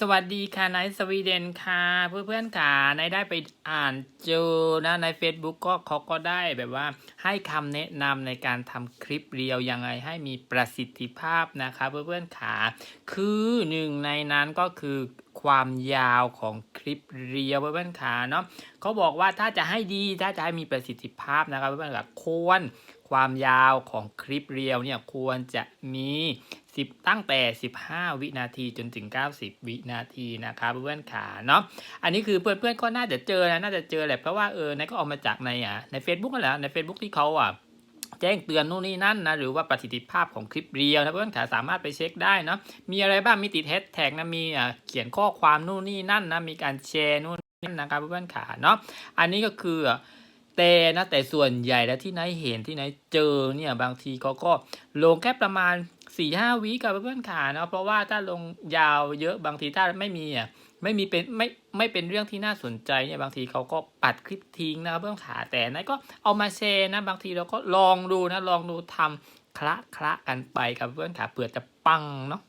สวัสดีค่ะนายสวีเดนค่ะ เพื่อนเพื่อนค่ะนายได้ไปอ่านเจอนะใน Facebook ก็เขาก็ได้แบบว่าให้คำแนะนำในการทำคลิปเรียวยังไงให้มีประสิทธิภาพนะคะ เพื่อนเพื่อนค่ะ คือหนึ่งในนั้นก็คือ ความยาวของคลิปเรียวเพื่อนๆค่ะเนาะเขาบอกว่าถ้าจะให้ดีถ้าจะให้มีประสิทธิภาพนะครับเพื่อนๆค่ะควรความยาวของคลิปเรียวเนี่ยควรจะมี 10 ตั้งแต่ 15 วินาทีจนถึง 90 วินาทีนะครับเพื่อนๆขาเนาะอันนี้คือเพื่อนๆก็น่าจะเจอนะน่าจะเจอแหละเพราะว่าเออในก็เอามาจากในอะใน Facebook นั่นแหละใน Facebook ที่เขาอะ แจ้งเตือนนู่นนี่นั่นนะหรือว่าประสิทธิภาพของคลิปเรียวนะเพื่อนๆขาสามารถไปเช็คได้นะมีอะไรบ้างมีติดแฮชแท็กนะมีอะเขียนข้อความนู่นนี่นั่นนะมีการแชร์นู่นนี่นะครับเพื่อนๆขาเนาะอันนี้ก็คือ แต่นะแต่ส่วนใหญ่แล้วที่นายเห็นที่นายเจอเนี่ยบางทีเขาก็ลงแค่ประมาณ4ี่ห้าวิกับเพื่อนขาเนาะเพราะว่าถ้าลงยาวเยอะบางทีถ้าไม่มีอะไม่มีเป็นไม่ไม่เป็นเรื่องที่น่าสนใจเนี่ยบางทีเขาก็ปัดคลิปทิ้งนะเพื่อนขาแต่นายก็เอามาแชร์นะบางทีเราก็ลองดูนะลองดูทำคละคละกันไปกับเพื่อนขาเผื่อจะปังเนาะ